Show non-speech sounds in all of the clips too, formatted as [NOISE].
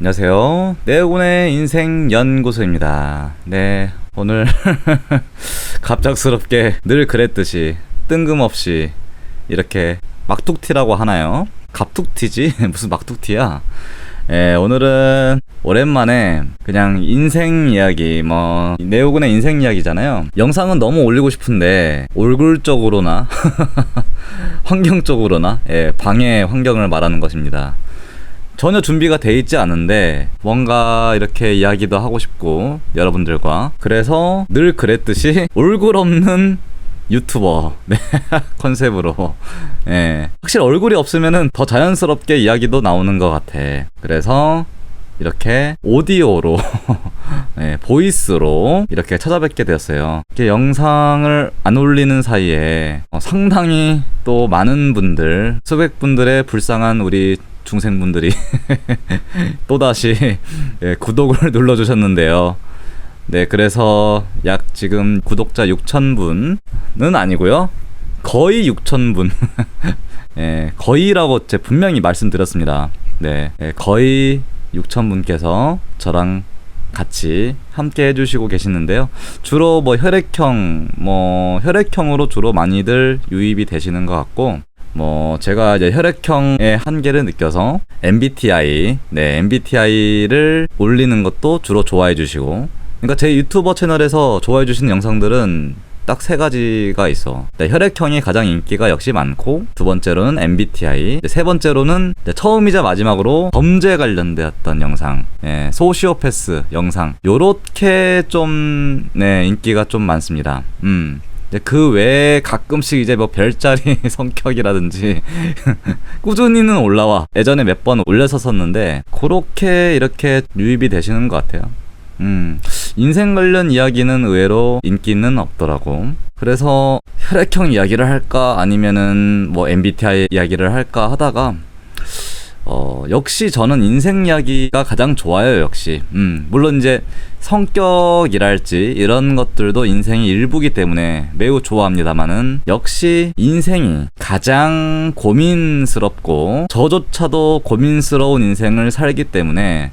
안녕하세요. 네오군의 인생 연구소입니다. 네, 오늘 [LAUGHS] 갑작스럽게 늘 그랬듯이 뜬금없이 이렇게 막툭티라고 하나요? 갑툭티지? [LAUGHS] 무슨 막툭티야? 예, 오늘은 오랜만에 그냥 인생 이야기, 뭐, 네오군의 인생 이야기잖아요. 영상은 너무 올리고 싶은데, 얼굴적으로나, [LAUGHS] 환경적으로나, 예, 방해 환경을 말하는 것입니다. 전혀 준비가 돼 있지 않은데 뭔가 이렇게 이야기도 하고 싶고 여러분들과. 그래서 늘 그랬듯이 [LAUGHS] 얼굴 없는 유튜버. 네 [LAUGHS] 컨셉으로. 예. 확실히 얼굴이 없으면은 더 자연스럽게 이야기도 나오는 것 같아. 그래서 이렇게 오디오로 네, [LAUGHS] 보이스로 이렇게 찾아뵙게 되었어요. 이렇게 영상을 안 올리는 사이에 어, 상당히 또 많은 분들, 수백 분들의 불쌍한 우리 중생분들이 [LAUGHS] 또다시 예, 구독을 [LAUGHS] 눌러주셨는데요. 네, 그래서 약 지금 구독자 6,000분은 아니고요. 거의 6,000분. [LAUGHS] 예, 거의라고 제 분명히 말씀드렸습니다. 네, 예, 거의 6,000분께서 저랑 같이 함께 해주시고 계시는데요. 주로 뭐 혈액형, 뭐 혈액형으로 주로 많이들 유입이 되시는 것 같고, 뭐 제가 이제 혈액형의 한계를 느껴서 MBTI, 네 MBTI를 올리는 것도 주로 좋아해 주시고, 그러니까 제 유튜버 채널에서 좋아해 주시는 영상들은 딱 세 가지가 있어. 네, 혈액형이 가장 인기가 역시 많고 두 번째로는 MBTI, 세 번째로는 처음이자 마지막으로 범죄 관련되었던 영상, 예, 소시오패스 영상. 요렇게 좀 네, 인기가 좀 많습니다. 음. 그 외에 가끔씩 이제 뭐 별자리 [LAUGHS] 성격이라든지 [LAUGHS] 꾸준히는 올라와 예전에 몇 번 올렸었었는데 그렇게 이렇게 유입이 되시는 것 같아요. 음, 인생 관련 이야기는 의외로 인기는 없더라고. 그래서 혈액형 이야기를 할까 아니면은 뭐 MBTI 이야기를 할까 하다가 어, 역시 저는 인생 이야기가 가장 좋아요, 역시. 음, 물론 이제 성격이랄지 이런 것들도 인생의 일부기 때문에 매우 좋아합니다만은 역시 인생이 가장 고민스럽고 저조차도 고민스러운 인생을 살기 때문에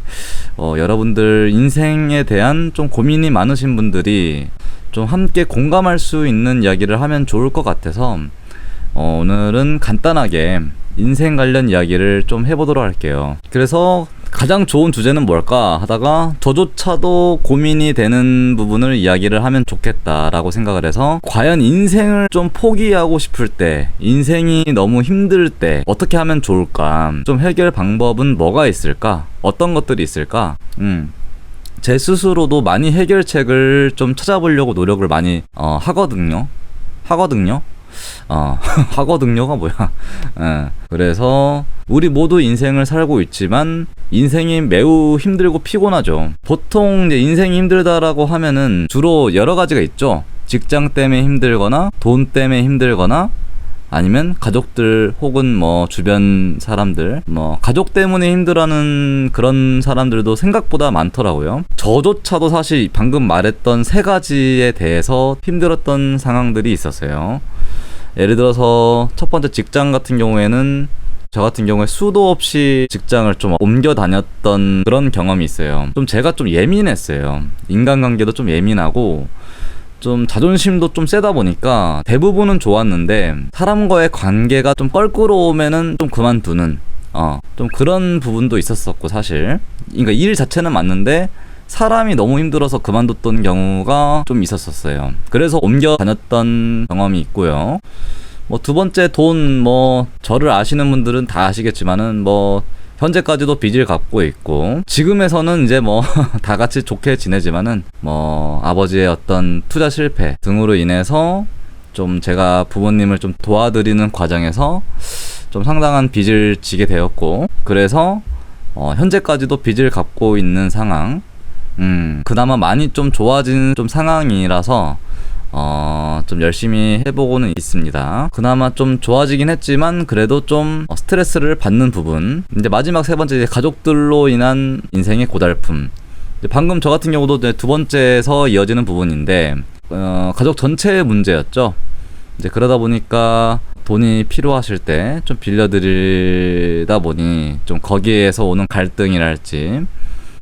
어, 여러분들 인생에 대한 좀 고민이 많으신 분들이 좀 함께 공감할 수 있는 이야기를 하면 좋을 것 같아서 어, 오늘은 간단하게 인생 관련 이야기를 좀 해보도록 할게요. 그래서 가장 좋은 주제는 뭘까 하다가 저조차도 고민이 되는 부분을 이야기를 하면 좋겠다라고 생각을 해서 과연 인생을 좀 포기하고 싶을 때 인생이 너무 힘들 때 어떻게 하면 좋을까 좀 해결 방법은 뭐가 있을까 어떤 것들이 있을까 음. 제 스스로도 많이 해결책을 좀 찾아보려고 노력을 많이 어, 하거든요 하거든요 어, [LAUGHS] 하거든요가 뭐야. 예. 그래서 우리 모두 인생을 살고 있지만 인생이 매우 힘들고 피곤하죠. 보통 이제 인생이 힘들다라고 하면은 주로 여러 가지가 있죠. 직장 때문에 힘들거나 돈 때문에 힘들거나 아니면 가족들 혹은 뭐 주변 사람들 뭐 가족 때문에 힘들어하는 그런 사람들도 생각보다 많더라고요. 저조차도 사실 방금 말했던 세 가지에 대해서 힘들었던 상황들이 있었어요. 예를 들어서 첫 번째 직장 같은 경우에는 저 같은 경우에 수도 없이 직장을 좀 옮겨 다녔던 그런 경험이 있어요. 좀 제가 좀 예민했어요. 인간관계도 좀 예민하고 좀 자존심도 좀 세다 보니까 대부분은 좋았는데 사람과의 관계가 좀 껄끄러우면은 좀 그만두는 어 좀 그런 부분도 있었었고 사실 그러니까 일 자체는 맞는데 사람이 너무 힘들어서 그만뒀던 경우가 좀 있었었어요. 그래서 옮겨 다녔던 경험이 있고요. 뭐 두 번째 돈 뭐 저를 아시는 분들은 다 아시겠지만은 뭐 현재까지도 빚을 갚고 있고 지금에서는 이제 뭐 [LAUGHS] 다 같이 좋게 지내지만은 뭐 아버지의 어떤 투자 실패 등으로 인해서 좀 제가 부모님을 좀 도와드리는 과정에서 좀 상당한 빚을 지게 되었고 그래서 어 현재까지도 빚을 갚고 있는 상황 음, 그나마 많이 좀 좋아진 좀 상황이라서 어, 좀 열심히 해보고는 있습니다. 그나마 좀 좋아지긴 했지만, 그래도 좀 어, 스트레스를 받는 부분. 이제 마지막 세 번째, 가족들로 인한 인생의 고달픔. 방금 저 같은 경우도 두 번째에서 이어지는 부분인데, 어, 가족 전체의 문제였죠. 이제 그러다 보니까 돈이 필요하실 때 좀 빌려드리다 보니 좀 거기에서 오는 갈등이랄지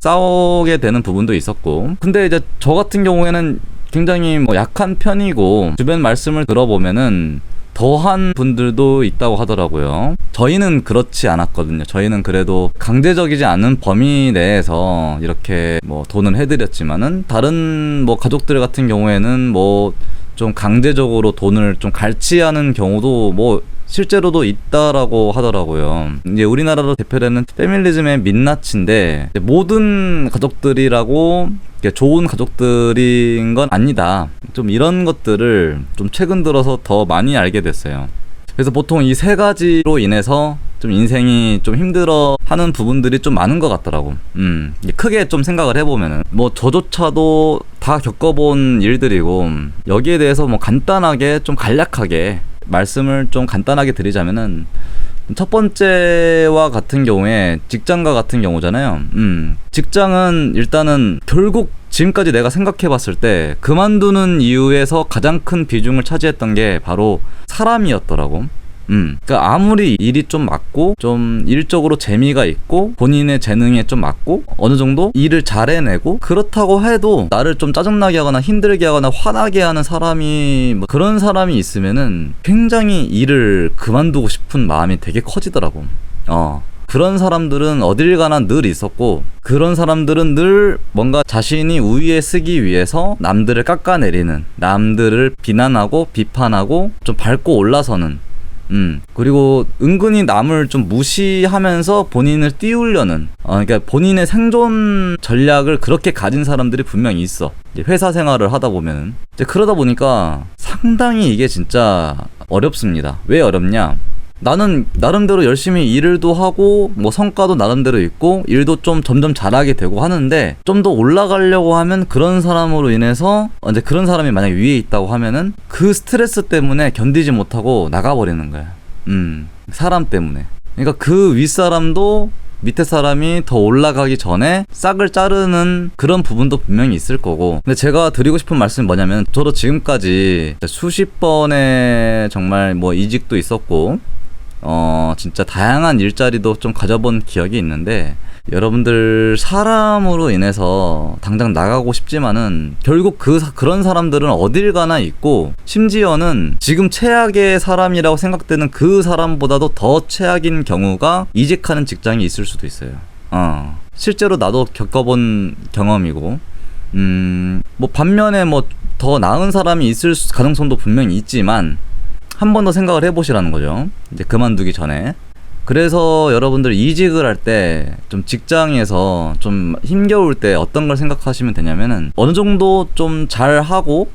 싸우게 되는 부분도 있었고 근데 이제 저 같은 경우에는 굉장히 뭐 약한 편이고 주변 말씀을 들어보면은 더한 분들도 있다고 하더라고요. 저희는 그렇지 않았거든요. 저희는 그래도 강제적이지 않은 범위 내에서 이렇게 뭐 돈을 해드렸지만은 다른 뭐 가족들 같은 경우에는 뭐 좀 강제적으로 돈을 좀 갈취하는 경우도 뭐 실제로도 있다라고 하더라고요. 이제 우리나라로 대표되는 페밀리즘의 민낯인데 모든 가족들이라고 좋은 가족들인 건 아니다. 좀 이런 것들을 좀 최근 들어서 더 많이 알게 됐어요. 그래서 보통 이 세 가지로 인해서 좀 인생이 좀 힘들어 하는 부분들이 좀 많은 것 같더라고. 음, 크게 좀 생각을 해보면은. 뭐, 저조차도 다 겪어본 일들이고, 여기에 대해서 뭐 간단하게 좀 간략하게 말씀을 좀 간단하게 드리자면은, 첫 번째와 같은 경우에 직장과 같은 경우잖아요. 음, 직장은 일단은 결국 지금까지 내가 생각해 봤을 때 그만두는 이유에서 가장 큰 비중을 차지했던 게 바로 사람이었더라고. 음, 그러니까 아무리 일이 좀 맞고 좀 일적으로 재미가 있고 본인의 재능에 좀 맞고 어느 정도 일을 잘 해내고 그렇다고 해도 나를 좀 짜증나게 하거나 힘들게 하거나 화나게 하는 사람이 뭐 그런 사람이 있으면은 굉장히 일을 그만두고 싶은 마음이 되게 커지더라고. 어. 그런 사람들은 어딜 가나 늘 있었고 그런 사람들은 늘 뭔가 자신이 우위에 쓰기 위해서 남들을 깎아내리는 남들을 비난하고 비판하고 좀 밟고 올라서는 음. 그리고 은근히 남을 좀 무시하면서 본인을 띄우려는 어 그러니까 본인의 생존 전략을 그렇게 가진 사람들이 분명히 있어. 회사 생활을 하다 보면은. 이제 그러다 보니까 상당히 이게 진짜 어렵습니다. 왜 어렵냐 나는 나름대로 열심히 일을도 하고 뭐 성과도 나름대로 있고 일도 좀 점점 잘하게 되고 하는데 좀 더 올라가려고 하면 그런 사람으로 인해서 어, 이제 그런 사람이 만약 위에 있다고 하면은 그 스트레스 때문에 견디지 못하고 나가버리는 거야. 음 사람 때문에. 그러니까 그 윗사람도 밑에 사람이 더 올라가기 전에 싹을 자르는 그런 부분도 분명히 있을 거고 근데 제가 드리고 싶은 말씀이 뭐냐면 저도 지금까지 수십 번의 정말 뭐 이직도 있었고 어, 진짜 다양한 일자리도 좀 가져본 기억이 있는데, 여러분들 사람으로 인해서 당장 나가고 싶지만은 결국 그 사- 그런 사람들은 어딜 가나 있고 심지어는 지금 최악의 사람이라고 생각되는 그 사람보다도 더 최악인 경우가 이직하는 직장이 있을 수도 있어요. 어. 실제로 나도 겪어본 경험이고 음, 뭐 반면에 뭐 더 나은 사람이 있을 수- 가능성도 분명히 있지만 한 번 더 생각을 해보시라는 거죠. 이제 그만두기 전에. 그래서 여러분들 이직을 할 때 좀 직장에서 좀 힘겨울 때 어떤 걸 생각하시면 되냐면은 어느 정도 좀 잘하고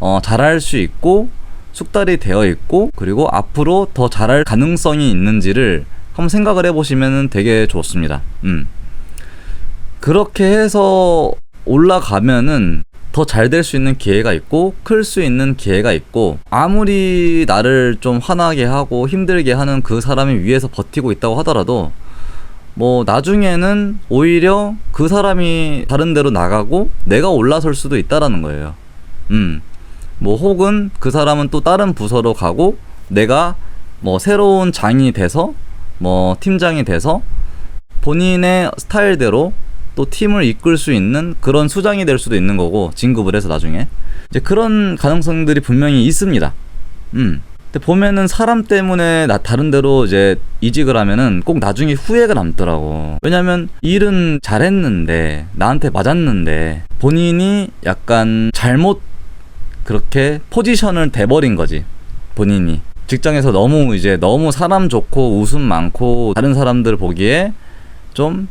어, 잘할 수 있고 숙달이 되어 있고 그리고 앞으로 더 잘할 가능성이 있는지를 한번 생각을 해보시면 되게 좋습니다. 음. 그렇게 해서 올라가면은 더 잘 될 수 있는 기회가 있고 클 수 있는 기회가 있고 아무리 나를 좀 화나게 하고 힘들게 하는 그 사람이 위에서 버티고 있다고 하더라도 뭐 나중에는 오히려 그 사람이 다른 데로 나가고 내가 올라설 수도 있다라는 거예요. 음. 뭐 혹은 그 사람은 또 다른 부서로 가고 내가 뭐 새로운 장이 돼서 뭐 팀장이 돼서 본인의 스타일대로 또 팀을 이끌 수 있는 그런 수장이 될 수도 있는 거고 진급을 해서 나중에 이제 그런 가능성들이 분명히 있습니다. 음. 근데 보면은 사람 때문에 나 다른 데로 이제 이직을 하면은 꼭 나중에 후회가 남더라고. 왜냐면 일은 잘했는데 나한테 맞았는데 본인이 약간 잘못 그렇게 포지션을 대버린 거지. 본인이. 직장에서 너무 이제 너무 사람 좋고 웃음 많고 다른 사람들 보기에 좀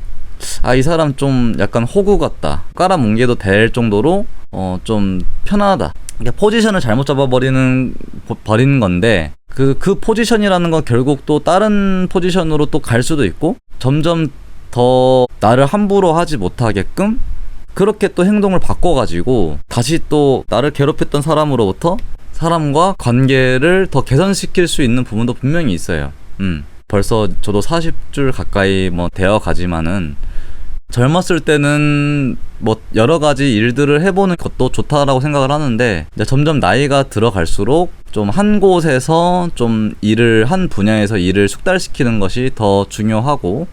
아 이 사람 좀 약간 호구 같다 깔아뭉개도 될 정도로 어 좀 편하다 그러니까 포지션을 잘못 잡아버리는 버- 버리는 건데 그그 포지션이라는 건 결국 또 다른 포지션으로 또 갈 수도 있고 점점 더 나를 함부로 하지 못하게끔 그렇게 또 행동을 바꿔가지고 다시 또 나를 괴롭혔던 사람으로부터 사람과 관계를 더 개선시킬 수 있는 부분도 분명히 있어요. 음. 벌써 저도 40줄 가까이 뭐 되어 가지만은 젊었을 때는 뭐 여러 가지 일들을 해보는 것도 좋다라고 생각을 하는데 점점 나이가 들어갈수록 좀 한 곳에서 좀 일을 한 분야에서 일을 숙달시키는 것이 더 중요하고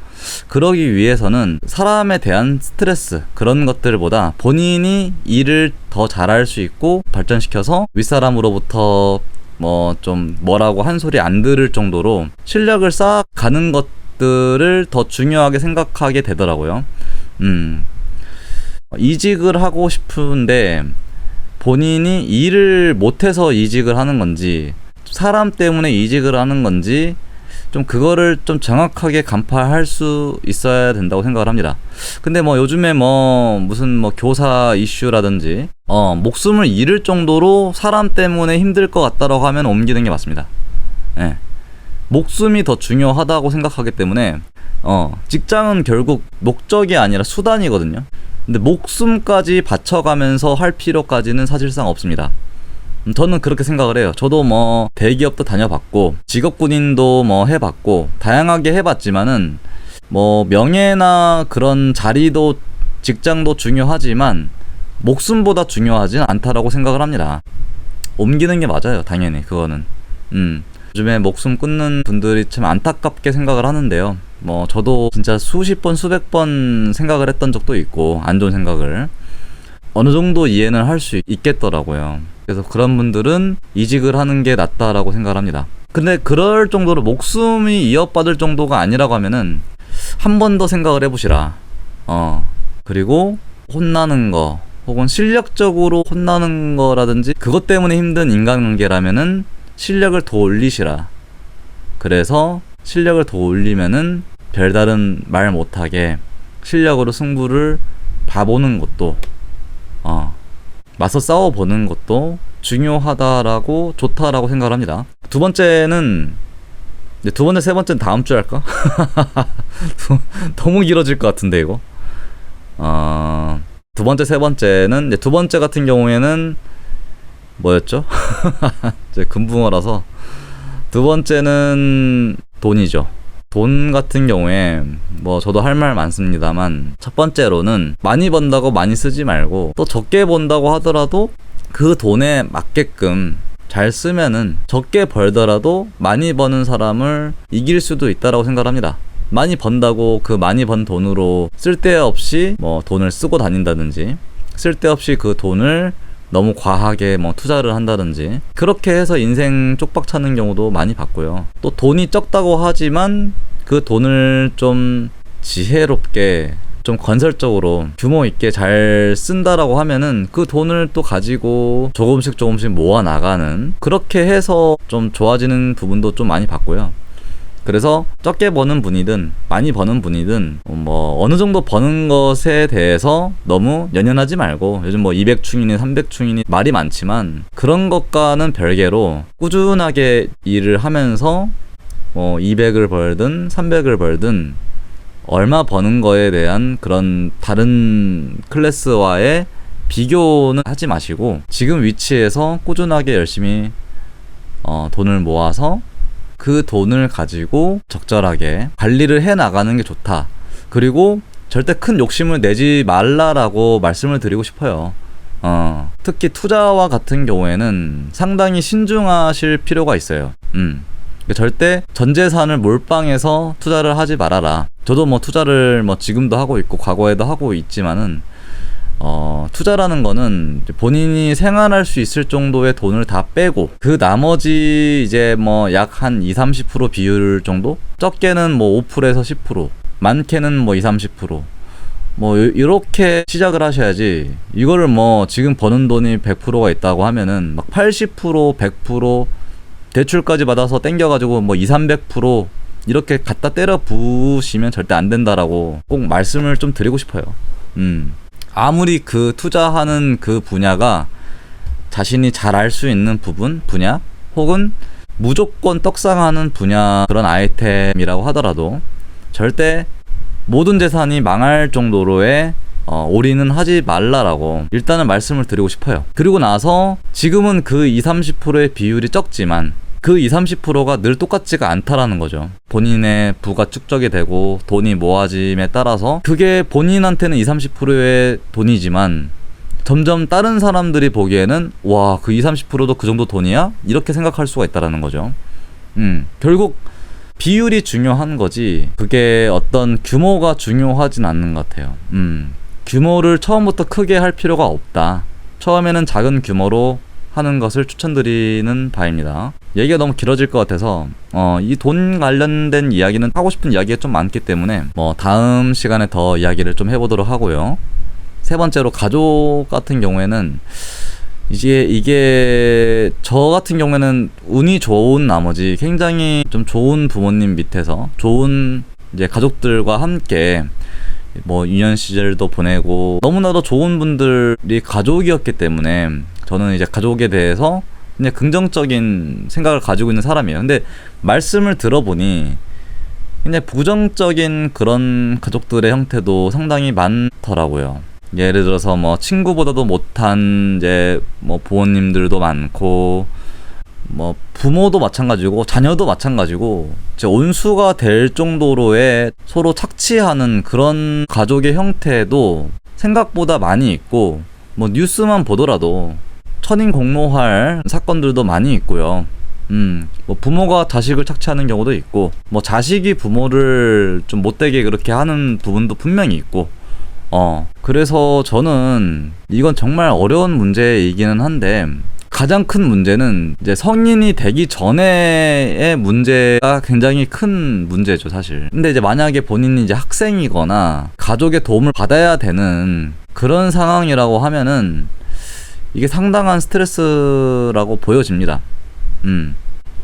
그러기 위해서는 사람에 대한 스트레스 그런 것들보다 본인이 일을 더 잘할 수 있고 발전시켜서 윗사람으로부터 뭐 좀 뭐라고 한 소리 안 들을 정도로 실력을 쌓아가는 것들을 더 중요하게 생각하게 되더라고요. 음. 이직을 하고 싶은데 본인이 일을 못해서 이직을 하는 건지 사람 때문에 이직을 하는 건지 좀 그거를 좀 정확하게 간파할 수 있어야 된다고 생각을 합니다. 근데 뭐 요즘에 뭐 무슨 뭐 교사 이슈라든지 어 목숨을 잃을 정도로 사람 때문에 힘들 것 같다라고 하면 옮기는 게 맞습니다. 예. 목숨이 더 중요하다고 생각하기 때문에 어 직장은 결국 목적이 아니라 수단이거든요. 근데 목숨까지 바쳐가면서 할 필요까지는 사실상 없습니다. 음, 저는 그렇게 생각을 해요. 저도 뭐 대기업도 다녀봤고 직업군인도 뭐 해봤고 다양하게 해봤지만은 뭐 명예나 그런 자리도 직장도 중요하지만 목숨보다 중요하진 않다라고 생각을 합니다. 옮기는 게 맞아요, 당연히 그거는. 음. 요즘에 목숨 끊는 분들이 참 안타깝게 생각을 하는데요. 뭐 저도 진짜 수십 번 수백 번 생각을 했던 적도 있고 안 좋은 생각을 어느 정도 이해는 할 수 있겠더라고요. 그래서 그런 분들은 이직을 하는 게 낫다라고 생각을 합니다. 근데 그럴 정도로 목숨이 이어받을 정도가 아니라고 하면은 한 번 더 생각을 해보시라. 어 그리고 혼나는 거 혹은 실력적으로 혼나는 거라든지 그것 때문에 힘든 인간관계라면은 실력을 더 올리시라. 그래서 실력을 더 올리면은 별다른 말 못하게 실력으로 승부를 봐보는 것도 어 맞서 싸워보는 것도 중요하다라고 좋다라고 생각을 합니다. 두 번째는 이제 두 번째 세 번째는 다음 주에 할까? [LAUGHS] 너무 길어질 것 같은데 이거. 어, 두 번째 세 번째는 이제 두 번째 같은 경우에는 뭐였죠? [LAUGHS] 제 금붕어라서 두 번째는 돈이죠. 돈 같은 경우에 뭐 저도 할 말 많습니다만 첫 번째로는 많이 번다고 많이 쓰지 말고 또 적게 번다고 하더라도 그 돈에 맞게끔 잘 쓰면은 적게 벌더라도 많이 버는 사람을 이길 수도 있다라고 생각합니다. 많이 번다고 그 많이 번 돈으로 쓸데없이 뭐 돈을 쓰고 다닌다든지 쓸데없이 그 돈을 너무 과하게 뭐 투자를 한다든지 그렇게 해서 인생 쪽박 차는 경우도 많이 봤고요. 또 돈이 적다고 하지만 그 돈을 좀 지혜롭게 좀 건설적으로 규모 있게 잘 쓴다라고 하면은 그 돈을 또 가지고 조금씩 조금씩 모아 나가는 그렇게 해서 좀 좋아지는 부분도 좀 많이 봤고요. 그래서 적게 버는 분이든 많이 버는 분이든 뭐 어느 정도 버는 것에 대해서 너무 연연하지 말고 요즘 뭐 200충이니 300충이니 말이 많지만 그런 것과는 별개로 꾸준하게 일을 하면서 뭐 200을 벌든 300을 벌든 얼마 버는 거에 대한 그런 다른 클래스와의 비교는 하지 마시고 지금 위치에서 꾸준하게 열심히 어, 돈을 모아서 그 돈을 가지고 적절하게 관리를 해 나가는 게 좋다. 그리고 절대 큰 욕심을 내지 말라라고 말씀을 드리고 싶어요. 어, 특히 투자와 같은 경우에는 상당히 신중하실 필요가 있어요. 음. 절대 전 재산을 몰빵해서 투자를 하지 말아라. 저도 뭐 투자를 뭐 지금도 하고 있고 과거에도 하고 있지만은 어, 투자라는 거는 본인이 생활할 수 있을 정도의 돈을 다 빼고 그 나머지 이제 뭐 약 한 2, 30% 비율 정도? 적게는 뭐 5%에서 10%, 많게는 뭐 2, 30%. 뭐 이렇게 시작을 하셔야지 이거를 뭐 지금 버는 돈이 100%가 있다고 하면은 막 80%, 100% 대출까지 받아서 땡겨 가지고 뭐 2, 300% 이렇게 갖다 때려 부으시면 절대 안 된다라고 꼭 말씀을 좀 드리고 싶어요. 음. 아무리 그 투자하는 그 분야가 자신이 잘 알 수 있는 부분, 분야, 혹은 무조건 떡상하는 분야 그런 아이템이라고 하더라도 절대 모든 재산이 망할 정도로의 어, 올인은 하지 말라라고 일단은 말씀을 드리고 싶어요. 그리고 나서 지금은 그 2, 30%의 비율이 적지만 그 20, 30%가 늘 똑같지가 않다라는 거죠. 본인의 부가 축적이 되고 돈이 모아짐에 따라서 그게 본인한테는 20, 30%의 돈이지만 점점 다른 사람들이 보기에는 와, 그 20, 30%도 그 정도 돈이야? 이렇게 생각할 수가 있다라는 거죠. 음, 결국 비율이 중요한 거지 그게 어떤 규모가 중요하진 않는 것 같아요. 음, 규모를 처음부터 크게 할 필요가 없다. 처음에는 작은 규모로 하는 것을 추천드리는 바입니다. 얘기가 너무 길어질 것 같아서 어, 이 돈 관련된 이야기는 하고 싶은 이야기가 좀 많기 때문에 뭐 다음 시간에 더 이야기를 좀 해보도록 하고요. 세 번째로 가족 같은 경우에는 이제 이게 저 같은 경우에는 운이 좋은 나머지 굉장히 좀 좋은 부모님 밑에서 좋은 이제 가족들과 함께 뭐 유년 시절도 보내고 너무나도 좋은 분들이 가족이었기 때문에 저는 이제 가족에 대해서 그냥 긍정적인 생각을 가지고 있는 사람이에요. 근데 말씀을 들어보니 그냥 부정적인 그런 가족들의 형태도 상당히 많더라고요. 예를 들어서 뭐 친구보다도 못한 이제 뭐 부모님들도 많고 뭐 부모도 마찬가지고 자녀도 마찬가지고 이제 온수가 될 정도로의 서로 착취하는 그런 가족의 형태도 생각보다 많이 있고 뭐 뉴스만 보더라도 천인공노할 사건들도 많이 있고요. 음, 뭐 부모가 자식을 착취하는 경우도 있고, 뭐 자식이 부모를 좀 못되게 그렇게 하는 부분도 분명히 있고, 어, 그래서 저는 이건 정말 어려운 문제이기는 한데, 가장 큰 문제는 이제 성인이 되기 전에의 문제가 굉장히 큰 문제죠, 사실. 근데 이제 만약에 본인이 이제 학생이거나 가족의 도움을 받아야 되는 그런 상황이라고 하면은 이게 상당한 스트레스라고 보여집니다. 음.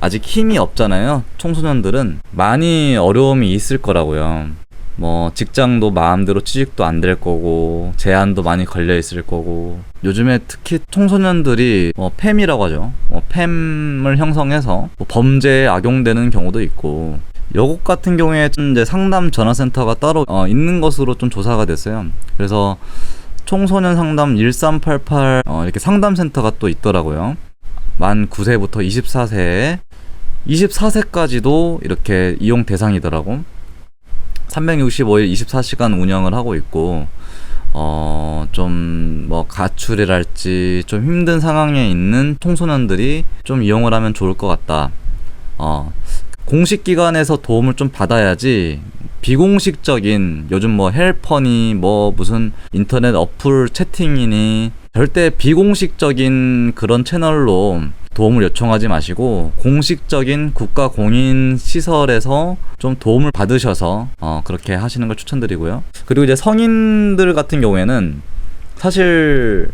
아직 힘이 없잖아요. 청소년들은 많이 어려움이 있을 거라고요. 뭐 직장도 마음대로 취직도 안 될 거고 제한도 많이 걸려 있을 거고 요즘에 특히 청소년들이 뭐 팸이라고 하죠. 뭐 팸을 형성해서 뭐 범죄에 악용되는 경우도 있고 여국 같은 경우에 좀 이제 상담 전화센터가 따로 어, 있는 것으로 좀 조사가 됐어요. 그래서 청소년 상담 1388 어, 이렇게 상담센터가 또 있더라고요. 만 9세부터 24세 24세까지도 이렇게 이용 대상이더라고. 365일 24시간 운영을 하고 있고 어, 좀 뭐 가출이랄지 좀 힘든 상황에 있는 청소년들이 좀 이용을 하면 좋을 것 같다. 어, 공식 기관에서 도움을 좀 받아야지 비공식적인 요즘 뭐 헬퍼니 뭐 무슨 인터넷 어플 채팅이니 절대 비공식적인 그런 채널로 도움을 요청하지 마시고 공식적인 국가 공인 시설에서 좀 도움을 받으셔서 어, 그렇게 하시는 걸 추천드리고요. 그리고 이제 성인들 같은 경우에는 사실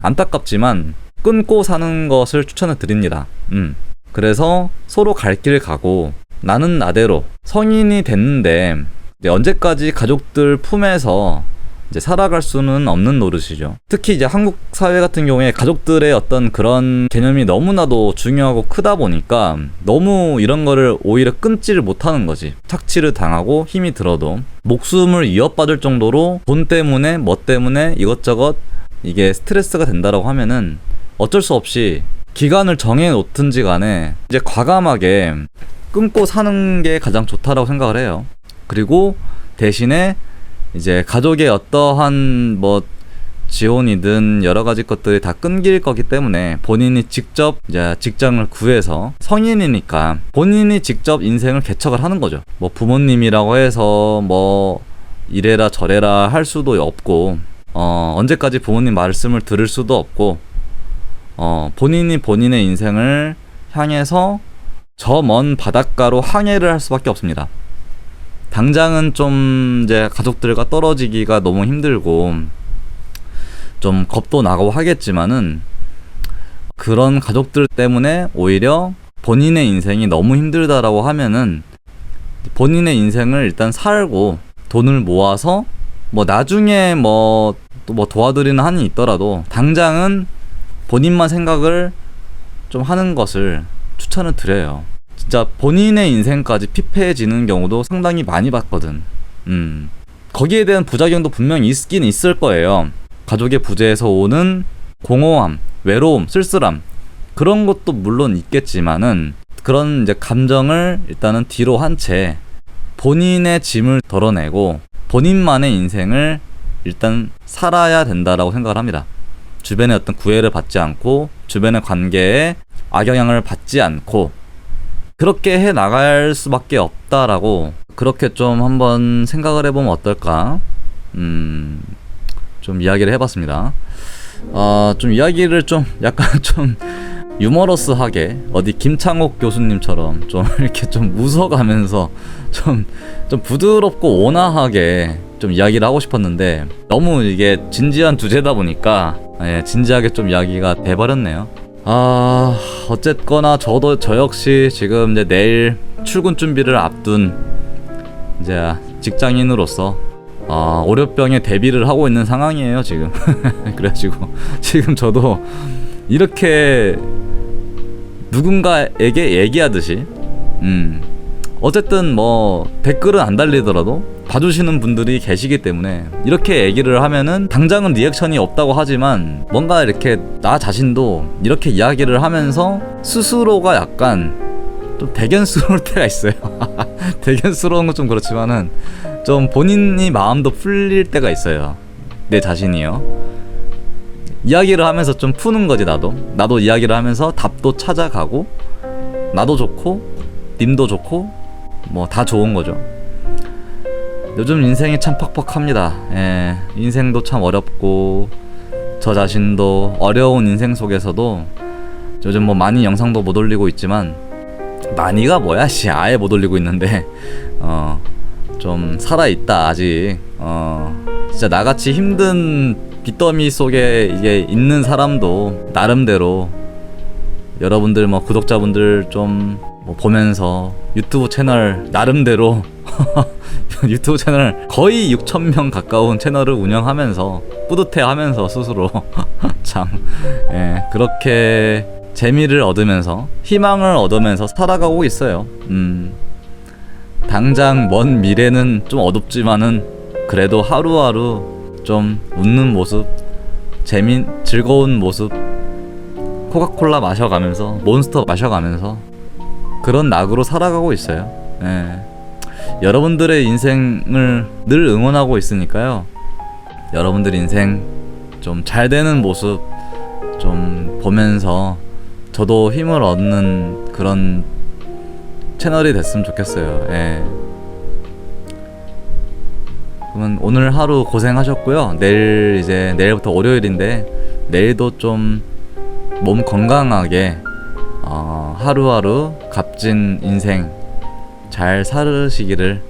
안타깝지만 끊고 사는 것을 추천을 드립니다. 음. 그래서 서로 갈 길 가고 나는 나대로 성인이 됐는데 언제까지 가족들 품에서 이제 살아갈 수는 없는 노릇이죠. 특히 이제 한국 사회 같은 경우에 가족들의 어떤 그런 개념이 너무나도 중요하고 크다 보니까 너무 이런 거를 오히려 끊지를 못하는 거지. 착취를 당하고 힘이 들어도 목숨을 이어받을 정도로 돈 때문에 뭐 때문에 이것저것 이게 스트레스가 된다라고 하면은 어쩔 수 없이 기간을 정해 놓든지 간에 이제 과감하게 끊고 사는 게 가장 좋다라고 생각을 해요. 그리고 대신에 이제 가족의 어떠한 뭐 지원이든 여러 가지 것들이 다 끊길 거기 때문에 본인이 직접 이제 직장을 구해서 성인이니까 본인이 직접 인생을 개척을 하는 거죠. 뭐 부모님이라고 해서 뭐 이래라 저래라 할 수도 없고 어 언제까지 부모님 말씀을 들을 수도 없고 어 본인이 본인의 인생을 향해서 저 먼 바닷가로 항해를 할 수밖에 없습니다. 당장은 좀 이제 가족들과 떨어지기가 너무 힘들고 좀 겁도 나고 하겠지만은 그런 가족들 때문에 오히려 본인의 인생이 너무 힘들다라고 하면은 본인의 인생을 일단 살고 돈을 모아서 뭐 나중에 뭐 또 뭐 도와드리는 한이 있더라도 당장은 본인만 생각을 좀 하는 것을 추천을 드려요. 진짜 본인의 인생까지 피폐해지는 경우도 상당히 많이 봤거든. 음. 거기에 대한 부작용도 분명히 있긴 있을 거예요. 가족의 부재에서 오는 공허함, 외로움, 쓸쓸함. 그런 것도 물론 있겠지만은 그런 이제 감정을 일단은 뒤로 한 채 본인의 짐을 덜어내고 본인만의 인생을 일단 살아야 된다라고 생각을 합니다. 주변의 어떤 구애를 받지 않고 주변의 관계에 악영향을 받지 않고 그렇게 해 나갈 수밖에 없다라고 그렇게 좀 한번 생각을 해보면 어떨까 음, 좀 이야기를 해봤습니다. 어, 좀 이야기를 좀 약간 [LAUGHS] 좀 유머러스하게 어디 김창옥 교수님처럼 좀 [LAUGHS] 이렇게 좀 웃어가면서 좀, 좀 부드럽고 온화하게 좀 이야기를 하고 싶었는데 너무 이게 진지한 주제다 보니까 예, 진지하게 좀 이야기가 돼버렸네요. 아 어쨌거나 저도 저 역시 지금 이제 내일 출근 준비를 앞둔 이제 직장인으로서 아 월요병에 대비를 하고 있는 상황이에요 지금 [LAUGHS] 그래가지고 지금 저도 이렇게 누군가에게 얘기하듯이 음 어쨌든 뭐 댓글은 안 달리더라도 봐주시는 분들이 계시기 때문에 이렇게 얘기를 하면은 당장은 리액션이 없다고 하지만 뭔가 이렇게 나 자신도 이렇게 이야기를 하면서 스스로가 약간 좀 대견스러울 [LAUGHS] 때가 있어요. [LAUGHS] 대견스러운 건 좀 그렇지만은 좀 본인이 마음도 풀릴 때가 있어요. 내 자신이요. 이야기를 하면서 좀 푸는 거지 나도. 나도 이야기를 하면서 답도 찾아가고 나도 좋고 님도 좋고 뭐 다 좋은 거죠. 요즘 인생이 참 퍽퍽합니다. 예, 인생도 참 어렵고 저 자신도 어려운 인생 속에서도 요즘 뭐 많이 영상도 못 올리고 있지만 많이가 뭐야 씨 아예 못 올리고 있는데 [LAUGHS] 어 좀 살아 있다 아직 어 진짜 나같이 힘든 빚더미 속에 이게 있는 사람도 나름대로 여러분들 뭐 구독자분들 좀 뭐 보면서 유튜브 채널 나름대로 [LAUGHS] 유튜브 채널 거의 6천 명 가까운 채널을 운영하면서 뿌듯해하면서 스스로 [LAUGHS] 참 예, 그렇게 재미를 얻으면서 희망을 얻으면서 살아가고 있어요. 음. 당장 먼 미래는 좀 어둡지만은 그래도 하루하루 좀 웃는 모습, 재미 즐거운 모습, 코카콜라 마셔가면서 몬스터 마셔가면서 그런 낙으로 살아가고 있어요. 예. 여러분들의 인생을 늘 응원하고 있으니까요. 여러분들 인생 좀 잘 되는 모습 좀 보면서 저도 힘을 얻는 그런 채널이 됐으면 좋겠어요. 예. 그러면 오늘 하루 고생하셨고요. 내일 이제 내일부터 월요일인데 내일도 좀 몸 건강하게 어, 하루하루 값진 인생 잘 살으시기를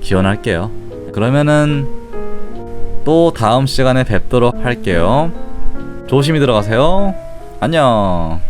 기원할게요. 그러면은 또 다음 시간에 뵙도록 할게요. 조심히 들어가세요. 안녕.